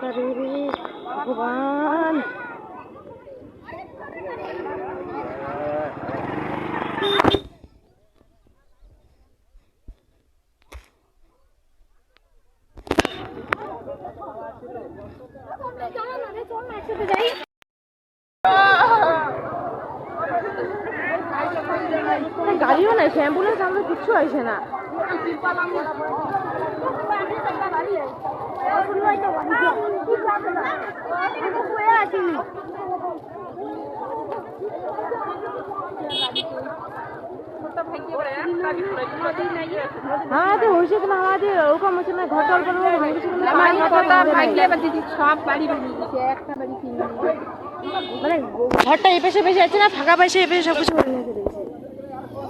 Terus গাড়িও নাই ambulance আমাদের কিচ্ছু আসে না। আমাদের হয়েছে কিনা আমাদের ওরকম হচ্ছে না ঘর টল করে ভাঙছে কিনা পানি কথা ভাঙলে এবার দিদি সব বাড়ি ভেঙে দিচ্ছে একটা বাড়ি মানে ঘরটা এ পেশে পেশে আছে না ফাঁকা পাশে এ পেশে সব কিছু ভেঙে দিয়েছে।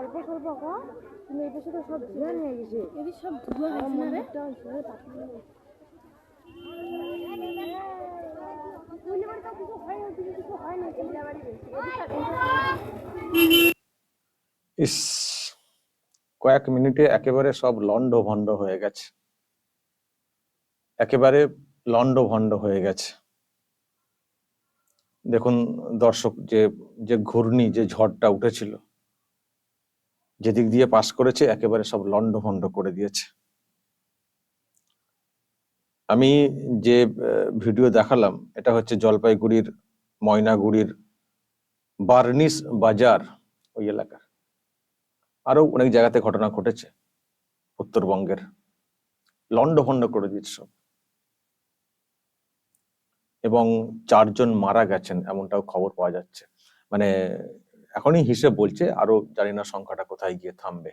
এই সব ধুয়ে নিয়ে গেছে। এটি সব ধুয়ে হয়েছে না রে? ইস কয়েক মিনিটে একেবারে সব লন্ড ভন্ড হয়ে গেছে। একেবারে লন্ড ভন্ড হয়ে গেছে। দেখুন দর্শক যে যে ঘূর্ণি যে ঝড়টা উঠেছিল যেদিক দিয়ে পাস করেছে, একেবারে সব লন্ড ভন্ড করে দিয়েছে। আমি যে ভিডিও দেখালাম, এটা হচ্ছে জলপাইগুড়ির ময়নাগুড়ির বার্নিস বাজার ওই এলাকার। আরও অনেক জায়গাতে ঘটনা ঘটেছে উত্তরবঙ্গের। লন্ডভন্ড করে দিয়েছে সব। এবং চারজন মারা গেছেন, এমনটাও খবর পাওয়া যাচ্ছে। মানে এখনই হিসেব বলছে আরও জানি না সংখ্যাটা কোথায় গিয়ে থামবে।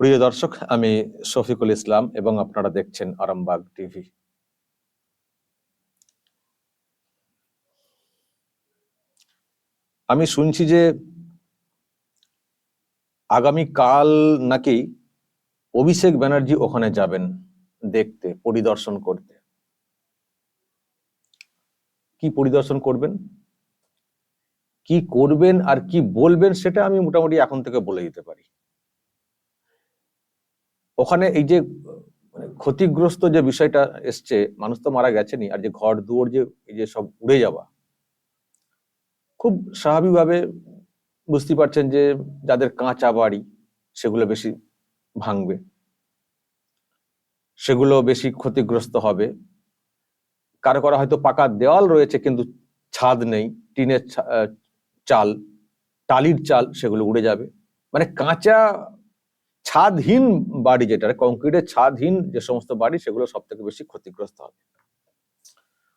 প্রিয় দর্শক, আমি শফিকুল ইসলাম এবং আপনারা দেখছেন আরামবাগ টিভি। আমি শুনছি যে আগামী কাল নাকি অভিষেক ব্যানার্জি ওখানে যাবেন দেখতে, পরিদর্শন করতে। কি পরিদর্শন করবেন? কি করবেন আর কি বলবেন সেটা আমি মোটামুটি এখন থেকে বলে দিতে পারি। ওখানে এই যে মানে ক্ষতিগ্রস্ত যে বিষয়টা এসছে, মানুষ তো মারা গেছেনি আর যে ঘর দুয়ার যে, এই যে সব উড়ে যাওয়া, খুব স্বাভাবিকভাবে বুঝতে পারছেন যে, যাদের কাঁচা বাড়ি, সেগুলো বেশি ভাঙবে, সেগুলো বেশি ক্ষতিগ্রস্ত হবে। কারও কারও হয়তো পাকা দেওয়াল রয়েছে, কিন্তু ছাদ নেই, টিনের চাল, টালির চাল সেগুলো উড়ে যাবে। মানে কাঁচা ছাদহীন বাড়ি যেটা কংক্রিটের ছাদহীন যে সমস্ত বাড়ি, সেগুলো সব থেকে বেশি ক্ষতিগ্রস্ত হবে।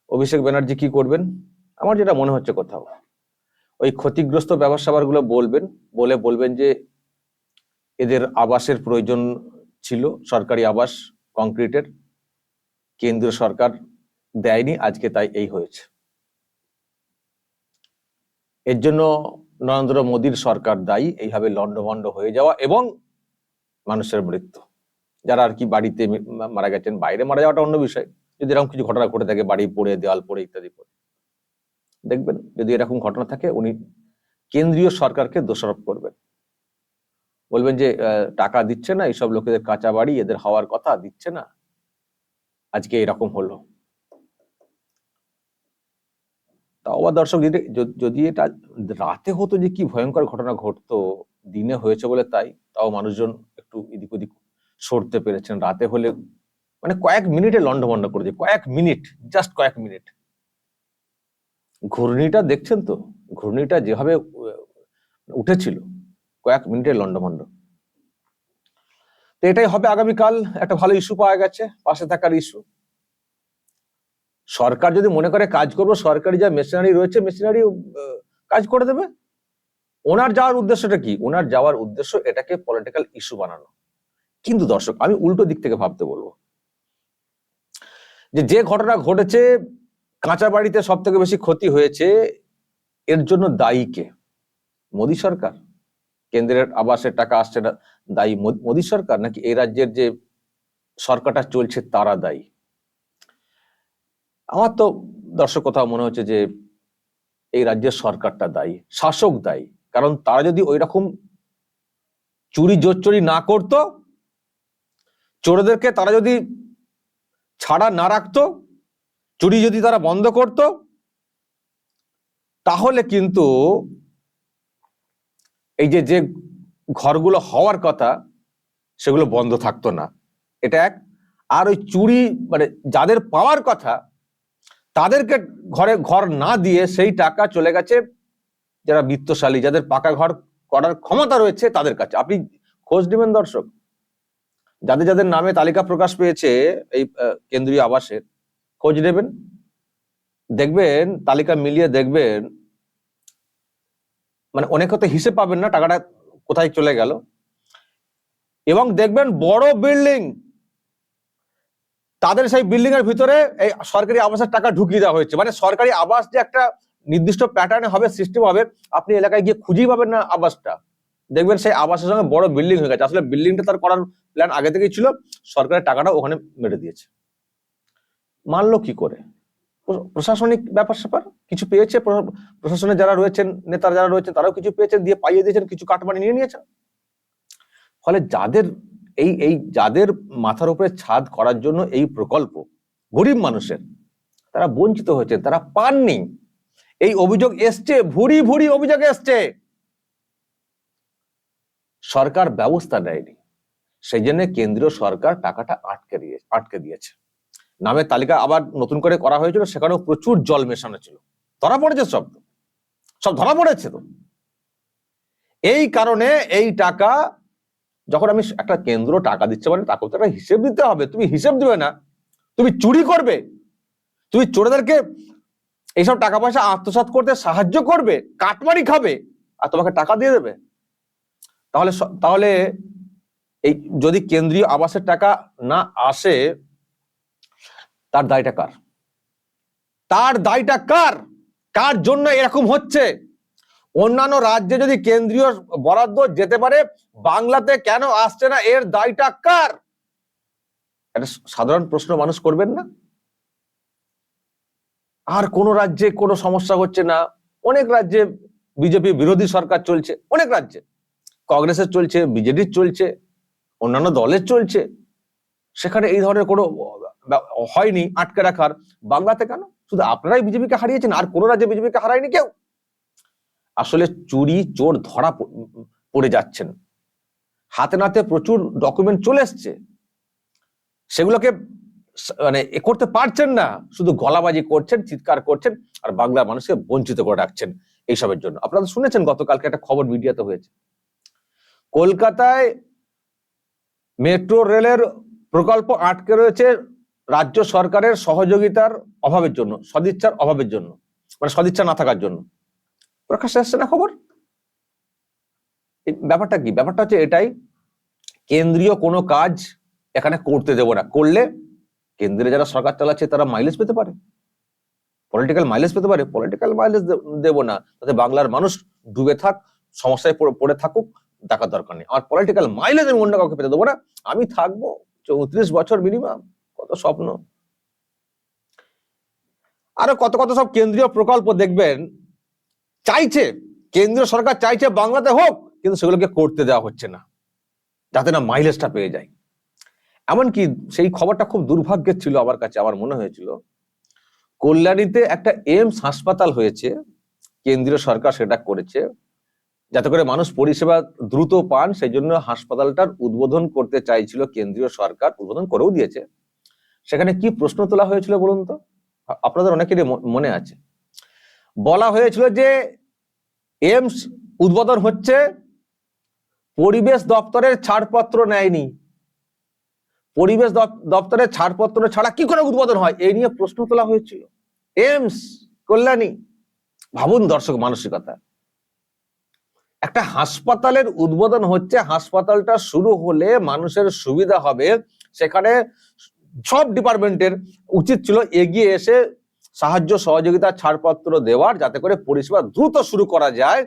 অভিষেক ব্যানার্জি কি করবেন? আমার যেটা মনে হচ্ছে কোথাও। ওই ক্ষতিগ্রস্ত ব্যবসা গুলো বলবেন, বলে বলবেন যে এদের আবাসের প্রয়োজন ছিল, সরকারি আবাস, কংক্রিটের, কেন্দ্রীয় সরকার দেয়নি, আজকে তাই এই হয়েছে। এর জন্য নরেন্দ্র মোদীর সরকার দায়ী, এইভাবে লন্ডভন্ড হয়ে যাওয়া এবং মানুষের মৃত্যু। যারা আর কি বাড়িতে মারা গেছেন, বাইরে মারা যাওয়াটা অন্য বিষয়। যদি এরকম কিছু ঘটনা ঘটে থাকে, বাড়ি পড়ে, দেওয়াল পড়ে, ইত্যাদি পড়ে। দেখবেন, যদি এরকম ঘটনা থাকে, উনি কেন্দ্রীয় সরকারকে দোষারোপ করবেন। বলবেন যে টাকা দিচ্ছে না, এইসব লোকেদের কাঁচা বাড়ি, এদের হওয়ার কথা, দিচ্ছে না। আজকে এরকম হলো। তা আবার দর্শক যদি যদি এটা রাতে হতো যে কি ভয়ঙ্কর ঘটনা ঘটতো, দিনে হয়েছে বলে তাই, তাও মানুষজন একটু এদিক ওদিক সরতে পেরেছেন। রাতে হলে মানে কয়েক মিনিটে লন্ডভন্ড করে দিয়ে কয়েক মিনিট জাস্ট কয়েক মিনিট। ঘূর্ণিটা দেখছেন তো? ঘূর্ণিটা যেভাবে উঠেছিল, কয়েক মিনিটে লন্ডভন্ড তো এটাই হবে আগামীকাল, একটা ভালো ইস্যু পাওয়া গেছে, পাশে থাকার ইস্যু সরকার যদি মনে করে কাজ করব, সরকারি যা মেশিনারি রয়েছে মেশিনারি কাজ করে দেবে। ওনার যাওয়ার উদ্দেশ্যটা কি? ওনার যাওয়ার উদ্দেশ্য এটাকে পলিটিক্যাল ইস্যু বানানো। কিন্তু দর্শক, আমি উল্টো দিক থেকে ভাবতে বলব। যে যে ঘটনা ঘটেছে, কাঁচা বাড়িতে সব থেকে বেশি ক্ষতি হয়েছে, এর জন্য দায়ী কে? মোদী সরকার। কেন্দ্রের আবাসের টাকা আসছে না, দায়ী মোদী সরকার? নাকি এই রাজ্যের যে সরকারটা চলছে, তারা দায়ী? আমার তো দর্শক কোথাও মনে হচ্ছে যে এই রাজ্যের সরকারটা দায়ী, শাসক দায়ী। কারণ তারা যদি ওই রকম চুরি জোচ্চুরি না করতো, চোরদেরকে তারা যদি ছাড়া না রাখতো, চুরি যদি তারা বন্ধ করত, তাহলে কিন্তু এই যে যে ঘরগুলো হওয়ার কথা, সেগুলো বন্ধ থাকতো না। এটা এক। আর ওই চুরি মানে যাদের পাওয়ার কথা তাদেরকে ঘরে ঘর না দিয়ে সেই টাকা চলে গেছে যারা বিত্তশালী, যাদের পাকা ঘর করার ক্ষমতা রয়েছে তাদের কাছে। আপনি খোঁজ নেবেন দর্শক। যাদের যাদের নামে তালিকা প্রকাশ পেয়েছে এই কেন্দ্রীয় আবাসের, খোঁজ নেবেন। দেখবেন, তালিকা মিলিয়ে দেখবেন মানে অনেক হয়তো হিসেব পাবেন না টাকাটা কোথায় চলে গেল। এবং দেখবেন বড় বিল্ডিং তাদের সেই বিল্ডিং এর ভিতরে এই সরকারি আবাসের টাকা ঢুকিয়ে দেওয়া হয়েছে। মানে সরকারি আবাস যে একটা নির্দিষ্ট প্যাটার্নে হবে সিস্টেম হবে, আপনি এলাকায় গিয়ে খুঁজেই পাবেন না আবাসটা। দেখবেন সেই আবাসের সঙ্গে বড় বিল্ডিং হয়ে গেছে। আসলে বিল্ডিংটা তার করার প্ল্যান আগে থেকেই ছিল, সরকারের টাকাটা ওখানে মেরে দিয়েছে। মানলো কি করে? প্রশাসনিক ব্যাপার স্যাপার? কিছু পেয়েছে? প্র- প্রশাসনে যারা রয়েছেন, নেতারা যারা রয়েছেন, তারাও কিছু পেয়েছেন দিয়ে পাইয়ে দিয়েছেন, কিছু কাটমানি নিয়ে নিয়েছেন ফলে যাদের এই এই যাদের মাথার উপরে ছাদ করার জন্য এই প্রকল্প গরিব মানুষের, তারা বঞ্চিত হয়েছে তারা পাননি। এই অভিযোগ এসছে, ভুরি ভুরি অভিযোগ এসছে। সরকার ব্যবস্থা নেয়নি। সেই জন্য কেন্দ্রীয় সরকার টাকাটা আটকে দিয়ে, আটকে দিয়েছে। নামের তালিকা আবার নতুন করে করা হয়েছিল, সেখানেও প্রচুর জল মেশানো ছিল। ধরা পড়েছে সব। সব ধরা পড়েছে তো। এই কারণে এই টাকা যখন আমি একটা কেন্দ্র টাকা দিচ্ছে মানে তাকেও তো একটা হিসেব দিতে হবে। তুমি হিসেব দিবে না। তুমি চুরি করবে। তুমি চোরেদেরকে এইসব টাকা পয়সা আত্মসাৎ করতে সাহায্য করবে কাটমারি খাবে, আর তোমাকে টাকা দিয়ে দেবে। তাহলে তাহলে এই যদি কেন্দ্রীয় আবাসের টাকা না আসে, তার দায়টা কার? তার দায়টা কার? কার জন্য এরকম হচ্ছে? অন্যান্য রাজ্যে যদি কেন্দ্রীয় বরাদ্দ যেতে পারে, বাংলাতে কেন আসছে না? এর দায়টা কার? একটা সাধারণ প্রশ্ন মানুষ করবেন না? আর কোন রাজ্যে কোনো সমস্যা হচ্ছে না? অনেক রাজ্যে বিজেপি বিরোধী সরকার চলছে, অনেক রাজ্যে। কংগ্রেসের চলছে, বিজেডির চলছে, অন্যান্য দলের চলছে। সেখানে এই ধরনের কোনো হয়নি আটকে রাখার। বাংলাতে কেন? শুধু আপনারাই বিজেপিকে হারিয়েছেন, আর কোন রাজ্যে বিজেপিকে হারায়নি কেউ। আসলে চুরি, চোর ধরা পড়ে যাচ্ছেন। হাতে নাতে প্রচুর ডকুমেন্ট চলে এসছে। সেগুলোকে মানে এ করতে পারছেন না। শুধু গলাবাজি করছেন, চিৎকার করছেন আর বাংলা মানুষকে বঞ্চিত করে রাখছেন এইসবের জন্য। আপনারা শুনেছেন গতকালকে একটা খবর মিডিয়াতে হয়েছে। কলকাতায় মেট্রো রেলের প্রকল্প আটকে রয়েছে রাজ্য সরকারের সহযোগিতার অভাবের জন্য, সদিচ্ছার অভাবের জন্য মানে সদিচ্ছা না থাকার জন্য। প্রকাশ্যে আসছে না খবর? ব্যাপারটা কি? ব্যাপারটা হচ্ছে এটাই, কেন্দ্রীয় কোনো কাজ এখানে করতে দেব না। করলে কেন্দ্রে যারা সরকার চালাচ্ছে তারা মাইলেজ পেতে পারে। পলিটিক্যাল মাইলেজ পেতে পারে। পলিটিক্যাল মাইলেজ দেব না। তাতে বাংলার মানুষ ডুবে থাক, সমস্যায় পড়ে- পড়ে থাকুক, দেখার দরকার নেই। আমার পলিটিক্যাল মাইলেজ আমি অন্য কাউকে পেতে দেবো না। আমি থাকব চৌত্রিশ বছর মিনিমাম কত স্বপ্ন। আরও কত কত সব কেন্দ্রীয় প্রকল্প দেখবেন চাইছে, কেন্দ্রীয় সরকার চাইছে বাংলাতে হোক, কিন্তু সেগুলোকে করতে দেওয়া হচ্ছে না, যাতে না মাইলেজটা পেয়ে যায়। এমনকি সেই খবরটা খুব দুর্ভাগ্যের ছিল আমার কাছে, আমার মনে হয়েছিল। কল্যাণীতে একটা এমস হাসপাতাল হয়েছে, কেন্দ্রীয় সরকার সেটা করেছে, যাতে করে মানুষ পরিষেবা দ্রুত পান সেই জন্য হাসপাতালটার উদ্বোধন করতে চাইছিল কেন্দ্রীয় সরকার, উদ্বোধন করেও দিয়েছে। সেখানে কি প্রশ্ন তোলা হয়েছিল বলুন তো? আপনাদের অনেকেরই মনে আছে। বলা হয়েছিল যে এমস উদ্বোধন হচ্ছে, পরিবেশ দপ্তরের ছাড়পত্র নেয়নি। পরিবেশ দপ- দপ্তরের ছাড়পত্র ছাড়া কি করে উদ্বোধন হয়? এই নিয়ে প্রশ্ন তোলা হয়েছিল। এমস কল্যাণী, ভাবুন দর্শক মানসিকতা। একটা হাসপাতালের উদ্বোধন হচ্ছে, হাসপাতালটা শুরু হলে মানুষের সুবিধা হবে। সেখানে সব ডিপার্টমেন্টের উচিত ছিল এগিয়ে এসে সাহায্য সহযোগিতা ছাড়পত্র দেওয়ার যাতে করে পরিষেবা দ্রুত শুরু করা যায়,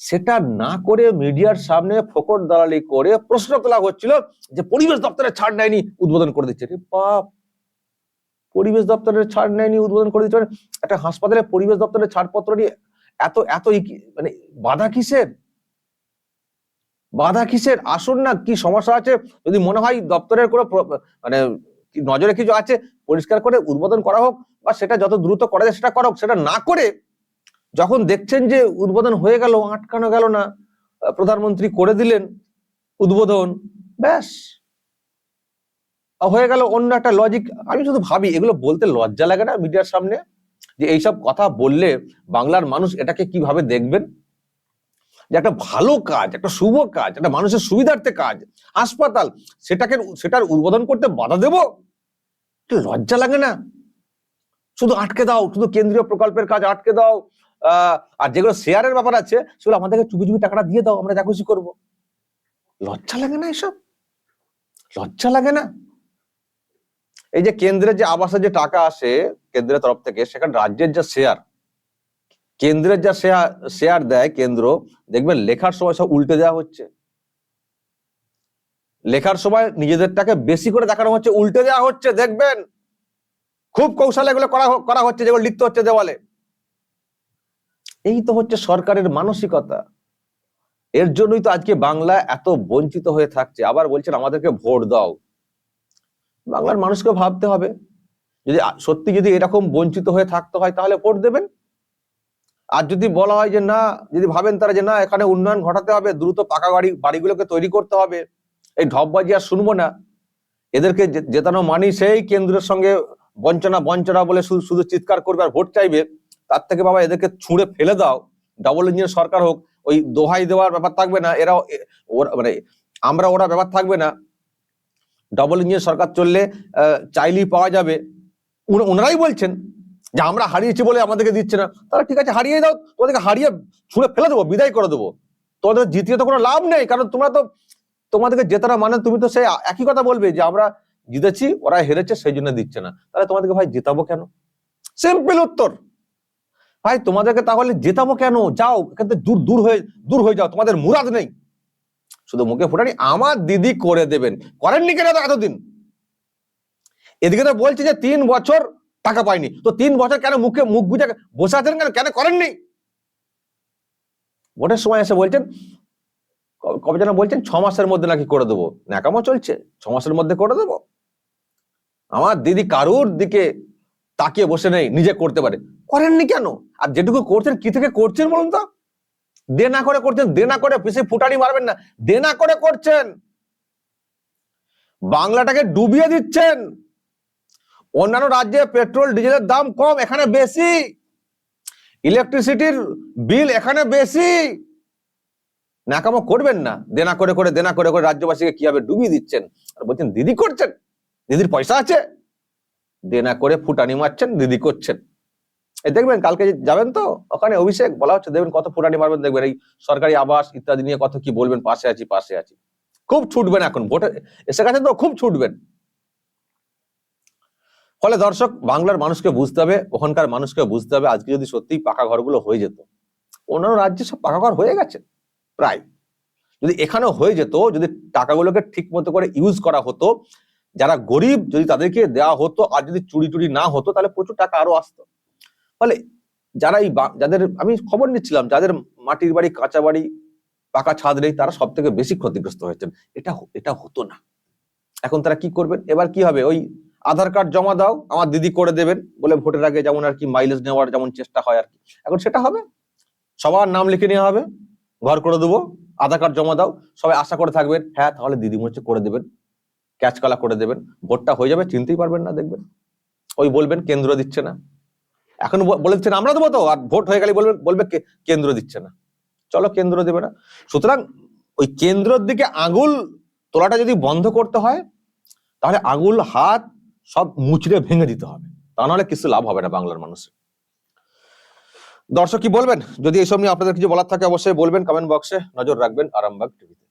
সেটা না করে মিডিয়ার সামনে ফোকট দালালি করে প্রশ্ন তোলা হচ্ছিল যে পরিবেশ দপ্তরের ছাড় নেয়নি, উদ্বোধন করে দিচ্ছে। বাপ! পরিবেশ দপ্তরের ছাড় নেয়নি, উদ্বোধন করে দিচ্ছে মানে একটা হাসপাতালে পরিবেশ দপ্তরের ছাড়পত্র নিয়ে এত এত মানে বাধা কিসের? বাধা কিসের? আসুন না, কি সমস্যা আছে? যদি মনে হয় দপ্তরের কোনো মানে নজরে কিছু আছে, পরিষ্কার করে উদ্বোধন করা হোক বা সেটা যত দ্রুত করা যায় সেটা করা হোক সেটা না করে যখন দেখছেন যে উদ্বোধন হয়ে গেল, আটকানো গেল না প্রধানমন্ত্রী করে দিলেন উদ্বোধন, ব্যাস। হয়ে গেল অন্য একটা লজিক আমি শুধু ভাবি, এগুলো বলতে লজ্জা লাগে না মিডিয়ার সামনে? যে এইসব কথা বললে বাংলার মানুষ এটাকে কীভাবে দেখবেন? যে একটা ভালো কাজ, একটা শুভ কাজ, একটা মানুষের সুবিধার্থে কাজ, হাসপাতাল, সেটাকে, সেটার উদ্বোধন করতে বাধা দেব? লজ্জা লাগে না? শুধু আটকে দাও, শুধু কেন্দ্রীয় প্রকল্পের কাজ আটকে দাও আর যেগুলো শেয়ারের ব্যাপার আছে, সেগুলো আমাদেরকে চুপি চুপি টাকাটা দিয়ে দাও, আমরা যা খুশি করব। লজ্জা লাগে না এসব? লজ্জা লাগে না? এই যে কেন্দ্রের যে আবাসের যে টাকা আসে, কেন্দ্রের তরফ থেকে, সেখানে রাজ্যের যা শেয়ার কেন্দ্রের যা শেয়ার শেয়ার দেয় কেন্দ্র, দেখবেন লেখার সময় সব উল্টে দেওয়া হচ্ছে। লেখার সময় নিজেদেরটাকে বেশি করে দেখানো হচ্ছে, উল্টে দেওয়া হচ্ছে, দেখবেন। খুব কৌশলে এগুলো করা করা হচ্ছে, যেগুলো লিখতে হচ্ছে দেওয়ালে। এই তো হচ্ছে সরকারের মানসিকতা। এর জন্যই তো আজকে বাংলা এত বঞ্চিত হয়ে থাকছে। আবার বলছেন, আমাদেরকে ভোট দাও। বাংলার মানুষকে ভাবতে হবে। যদি সত্যি যদি এরকম বঞ্চিত হয়ে থাকতে হয়, তাহলে ভোট দেবেন। আর যদি বলা হয় যে না, যদি ভাবেন তারা যে না, এখানে উন্নয়ন ঘটাতে হবে, দ্রুত পাকা বাড়ি বাড়িগুলোকে তৈরি করতে হবে, এই ঢপবাজি আর শুনব না। এদেরকে জেতানো মানি সেই কেন্দ্রের সঙ্গে বঞ্চনা বঞ্চনা বলে শুধু শুধু চিৎকার করবে আর ভোট চাইবে, তার থেকে বাবা এদেরকে ছুঁড়ে ফেলে দাও। ডাবল ইঞ্জিন সরকার হোক, ওই দোহাই দেওয়ার ব্যাপার থাকবে না ওরা মানে আমরা ওরা ব্যাপার থাকবে না। ডবল ইঞ্জিন সরকার চললে চাইলেই পাওয়া যাবে। ওনারাই বলছেন। যে আমরা হারিয়েছি বলে আমাদেরকে দিচ্ছে না। তাহলে ঠিক আছে, হারিয়ে দাও, তোমাদেরকে হারিয়ে ছুঁড়ে ফেলে দেবো, বিদায় করে দেবো। তোমাদের জিতিয়ে তো কোনো লাভ নেই, কারণ তোমরা তো, তোমাদেরকে জেতারা মানে তুমি তো সেই একই কথা বলবে যে আমরা জিতেছি, ওরা হেরেছে, সেই জন্য দিচ্ছে না। তাহলে তোমাদেরকে ভাই জেতাবো কেন? সিম্পল উত্তর। ভাই, তোমাদেরকে তাহলে জেতাবো কেন? যাও, এখান থেকে দূর দূর হয়ে দূর হয়ে যাও, তোমাদের মুরাদ নেই। শুধু মুখে ফোটানি, আমার দিদি করে দেবেন। করেননি কেন এত- এতদিন? এদিকে তো বলছে যে তিন বছর টাকা পায়নি তো তিন বছর কেন মুখে মুখ গুজে বসে আছেন কেন? কেন করেননি? ভোটের সময় এসে বলছেন কবে যেন বলছেন, ছ মাসের মধ্যে নাকি করে দেবো। ন্যাকামো চলছে, ছ মাসের মধ্যে করে দেবো। আমার দিদি কারুর দিকে তাকিয়ে বসে নেই, নিজে করতে পারে। করেননি কেন? আর যেটুকু করছেন, কি থেকে করছেন বলুন তো? দে না করে করছেন, দে না করে পিছিয়ে ফুটানি মারবেন না, দে না করে করছেন। বাংলাটাকে ডুবিয়ে দিচ্ছেন। অন্যান্য রাজ্যে পেট্রোল, ডিজেলের দাম কম, এখানে বেশি। ইলেকট্রিসিটির বিল এখানে বেশি। নাকামো করবেন না। দেনা করে করে, দেনা করে করে রাজ্যবাসীকে কীভাবে ডুবিয়ে দিচ্ছেন। আর বলছেন, দিদি করছেন? দিদির পয়সা আছে? দেনা করে ফুটানি মারছেন, দিদি করছেন। এই দেখবেন, কালকে যাবেন তো? ওখানে অভিষেক বলা হচ্ছে, দেখবেন কত ফুটানি মারবেন, দেখবেন এই সরকারি আবাস ইত্যাদি নিয়ে কত কি বলবেন? পাশে আছি পাশে আছি। খুব ছুটবেন এখন, ভোটে, এসে গেছে তো, খুব ছুটবেন। ফলে দর্শক, বাংলার মানুষকে বুঝতে হবে, ওখানকার মানুষকে বুঝতে হবে আজকে যদি সত্যিই পাকা ঘরগুলো হয়ে যেত। অন্যান্য রাজ্যে সব পাকা ঘর হয়ে গেছে, প্রায়। যদি এখানেও হয়ে যেত, যদি টাকাগুলোকে ঠিক মতো করে ইউজ করা হতো, যারা গরিব যদি তাদেরকে দেওয়া হতো, আর যদি চুরি টুরি না হতো, তাহলে প্রচুর টাকা আরও আসতো। ফলে যারা এই যাদের, আমি খবর নিচ্ছিলাম, যাদের মাটির বাড়ি, কাঁচা বাড়ি, পাকা ছাদ নেই, তারা সব থেকে বেশি ক্ষতিগ্রস্ত হয়েছেন। এটা এটা হতো না। এখন তারা কি করবেন? এবার কি হবে? ওই আধার কার্ড জমা দাও, আমার দিদি করে দেবেন, বলে ভোটের আগে যেমন আর কি মাইলেজ নেওয়ার যেমন চেষ্টা হয় আর কি। এখন সেটা হবে। সবার নাম লিখে নেওয়া হবে, ঘর করে দেবো, আধার কার্ড জমা দাও, সবাই আশা করে থাকবেন হ্যাঁ তাহলে দিদি মনে হচ্ছে করে দেবেন ক্যাচ কলা করে দেবেন, ভোটটা হয়ে যাবে, চিনতেই পারবেন না, দেখবেন। ওই বলবেন কেন্দ্র দিচ্ছে না। এখন দিচ্ছেন আমরা দেবো তো, আর ভোট হয়ে গেলে বলবেন, বলবে কেন্দ্র দিচ্ছে না। চলো কেন্দ্র দেবে না। সুতরাং ওই কেন্দ্রের দিকে আঙুল তোলাটা যদি বন্ধ করতে হয়, তাহলে আঙুল, হাত সব মুচড়ে ভেঙে দিতে হবে। তা নাহলে কিছু লাভ হবে না বাংলার মানুষের। দর্শক কি বলবেন? যদি এইসব নিয়ে আপনাদের কিছু বলার থাকে অবশ্যই বলবেন কমেন্ট বক্সে নজর রাখবেন আরামবাগ টিভিতে